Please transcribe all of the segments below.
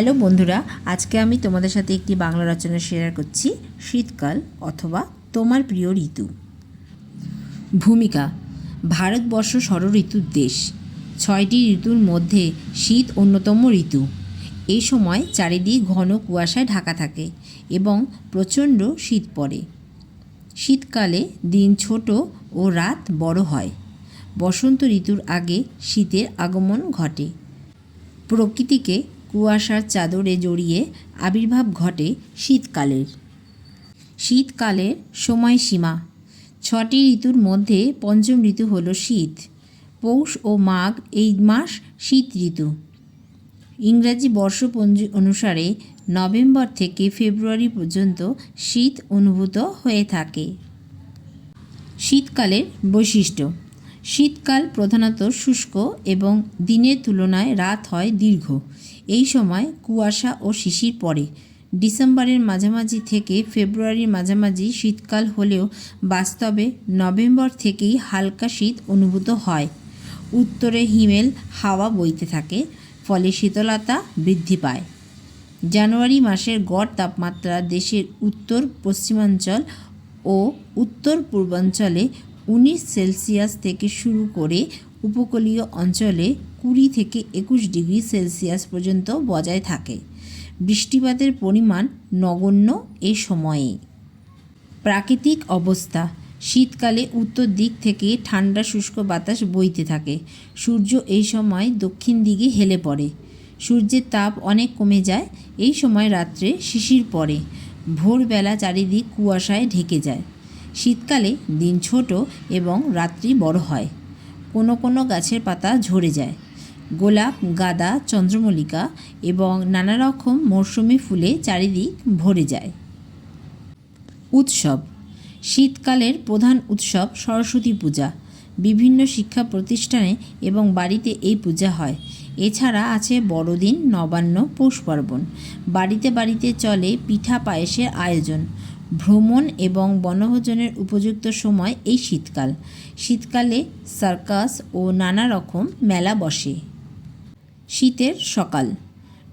Hello বন্ধুরা, আজকে আমি তোমাদের সাথে একটি বাংলা রচনা শেয়ার করছি, শীতকাল অথবা তোমার প্রিয় ঋতু। ভূমিকা, ভারতবর্ষ ষড়ঋতুর দেশ। ছয়টি ঋতুর মধ্যে শীত অন্যতম ঋতু। এই সময় চারিদিক ঘন কুয়াশায় ঢাকা থাকে এবং প্রচণ্ড শীত পড়ে। শীতকালে দিন ছোট ও রাত বড় হয়। বসন্ত ঋতুর আগে শীতের আগমন ঘটে। প্রকৃতিকে কুয়াশার চাদরে জড়িয়ে আবির্ভাব ঘটে শীতকালের। শীতকালের সময়সীমা। ছটি ঋতুর মধ্যে পঞ্চম ঋতু হল শীত। পৌষ ও মাঘ এই মাস শীত ঋতু। ইংরাজি বর্ষপঞ্জি অনুসারে নভেম্বর থেকে ফেব্রুয়ারি পর্যন্ত শীত অনুভূত হয়ে থাকে। শীতকালের বৈশিষ্ট্য। শীতকাল প্রধানত শুষ্ক এবং দিনের তুলনায় রাত হয় দীর্ঘ। এই সময় কুয়াশা ও শিশির পড়ে। ডিসেম্বরের মাঝামাঝি থেকে ফেব্রুয়ারির মাঝামাঝি শীতকাল হলেও বাস্তবে নভেম্বর থেকেই হালকা শীত অনুভূত হয়। উত্তরে হিমেল হাওয়া বইতে থাকে, ফলে শীতলতা বৃদ্ধি পায়। জানুয়ারি মাসের গড় তাপমাত্রা দেশের উত্তর পশ্চিমাঞ্চল ও উত্তর পূর্বাঞ্চলে উনিশ সেলসিয়াস থেকে শুরু করে উপকূলীয় অঞ্চলে কুড়ি থেকে একুশ ডিগ্রি সেলসিয়াস পর্যন্ত বজায় থাকে। বৃষ্টিপাতের পরিমাণ নগণ্য এ সময়ে। প্রাকৃতিক অবস্থা, শীতকালে উত্তর দিক থেকে ঠান্ডা শুষ্ক বাতাস বইতে থাকে। সূর্য এই সময় দক্ষিণ দিকে হেলে পড়ে। সূর্যের তাপ অনেক কমে যায়, এই সময় রাত্রে শিশির পড়ে। ভোরবেলা চারিদিক কুয়াশায় ঢেকে যায়। শীতকালে দিন ছোট এবং রাত্রি বড় হয়। কোনো কোনো গাছের পাতা ঝরে যায়। গোলাপ, গাঁদা, চন্দ্রমল্লিকা এবং নানা রকম মৌসুমি ফুলে চারিদিক ভরে যায়। উৎসব। শীতকালের প্রধান উৎসব সরস্বতী পূজা। বিভিন্ন শিক্ষা প্রতিষ্ঠানে এবং বাড়িতে এই পূজা হয়। এছাড়া আছে বড়দিন, নবান্ন পৌষ পার্বণ বাড়িতে বাড়িতে চলে পিঠা পায়েসের আয়োজন। ভ্রমণ এবং বনভোজনের উপযুক্ত সময় এই শীতকাল। শীতকালে সার্কাস ও নানা রকম মেলা বসে। শীতের সকাল।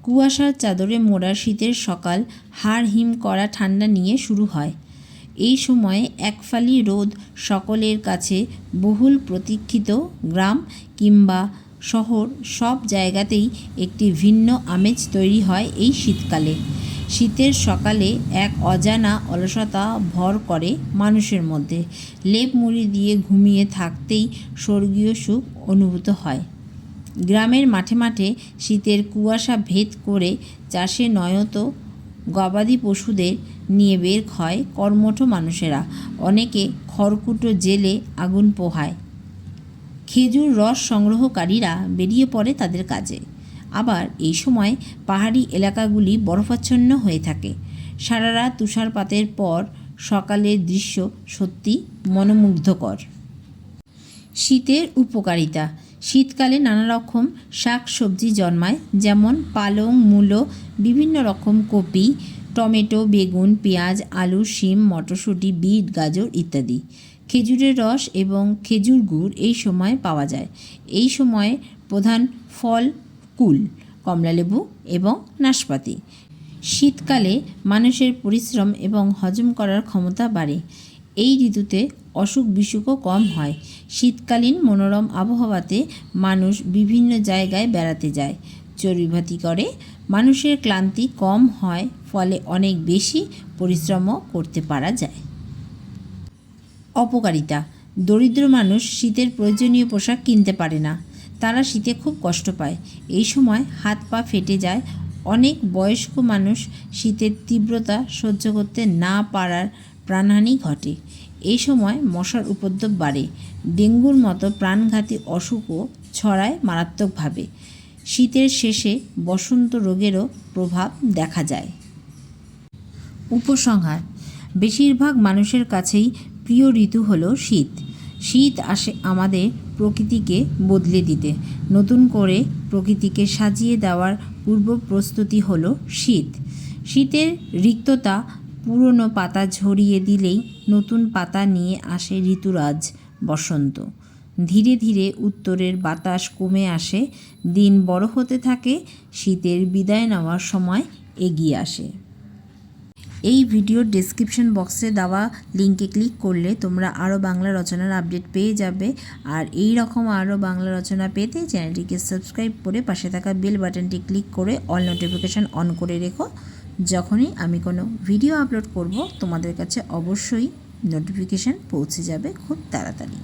কুয়াশার চাদরে মোড়া শীতের সকাল হাড় হিম করা ঠান্ডা নিয়ে শুরু হয়। এই সময়ে একফালি রোদ সকলের কাছে বহুল প্রতীক্ষিত গ্রাম কিংবা শহর সব জায়গাতেই একটি ভিন্ন আমেজ তৈরি হয় এই শীতকালে। শীতের সকালে এক অজানা অলসতা ভর করে মানুষের মধ্যে। লেপ মুড়ি দিয়ে ঘুমিয়ে থাকতেই স্বর্গীয় সুখ অনুভূত হয়। গ্রামের মাঠে মাঠে শীতের কুয়াশা ভেদ করে চাষে নয়ত গবাদি পশুদের নিয়ে বের হয় কর্মঠ মানুষেরা। অনেকে খড়কুটো জেলে আগুন পোহায়। খেজুর রস সংগ্রহকারীরা বেরিয়ে পড়ে তাদের কাজে। আবার এই সময় পাহাড়ি এলাকাগুলি বরফাচ্ছন্ন হয়ে থাকে। সারা রাত তুষারপাতের পর সকালের দৃশ্য সত্যি মনোমুগ্ধকর। শীতের উপকারিতা। শীতকালে নানা রকম শাক সবজি জন্মায়, যেমন পালং, মূলো, বিভিন্ন রকম কপি, টমেটো, বেগুন, পেঁয়াজ, আলু, শিম, মটরশুঁটি, বিট, গাজর ইত্যাদি। খেজুরের রস এবং খেজুর গুড় এই সময় পাওয়া যায়। এই সময়ে প্রধান ফল কুল কমলালেবু এবং নাশপাতি। শীতকালে মানুষের পরিশ্রম এবং হজম করার ক্ষমতা বাড়ে। এই ঋতুতে অসুখ বিসুখও কম হয়। শীতকালীন মনোরম আবহাওয়াতে মানুষ বিভিন্ন জায়গায় বেড়াতে যায়। চর্বিভাতি করে, মানুষের ক্লান্তি কম হয়, ফলে অনেক বেশি পরিশ্রমও করতে পারা যায়। অপকারিতা, দরিদ্র মানুষ শীতের প্রয়োজনীয় পোশাক কিনতে পারে না। তারা শীতে খুব কষ্ট পায়। এই সময় হাত পা ফেটে যায়। অনেক বয়স্ক মানুষ শীতের তীব্রতা সহ্য করতে না পারার প্রাণহানি ঘটে। এই সময় মশার উপদ্রব বাড়ে। ডেঙ্গুর মতো প্রাণঘাতী অসুখও ছড়ায় মারাত্মকভাবে। শীতের শেষে বসন্ত রোগেরও প্রভাব দেখা যায়। উপসংহার, বেশিরভাগ মানুষের কাছেই প্রিয় ঋতু হলো শীত। শীত আসে আমাদের প্রকৃতিকে বদলে দিতে। নতুন করে প্রকৃতিকে সাজিয়ে দেওয়ার পূর্ব প্রস্তুতি হলো শীত। শীতের রিক্ততা পুরনো পাতা ঝরিয়ে দিলেই নতুন পাতা নিয়ে আসে ঋতুরাজ বসন্ত। ধীরে ধীরে উত্তরের বাতাস কমে আসে, দিন বড় হতে থাকে, শীতের বিদায় নেওয়ার সময় এগিয়ে আসে। এই ভিডিওর ডেসক্রিপশন বক্সে দেওয়া লিঙ্কে ক্লিক করলে তোমরা আরও বাংলা রচনার আপডেট পেয়ে যাবে। আর এই রকম আরও বাংলা রচনা পেতে চ্যানেলটিকে সাবস্ক্রাইব করে পাশে থাকা বেল বাটনটি ক্লিক করে অল নোটিফিকেশান অন করে রেখো। যখনই আমি কোনো ভিডিও আপলোড করব, তোমাদের কাছে অবশ্যই নোটিফিকেশান পৌঁছে যাবে খুব তাড়াতাড়ি।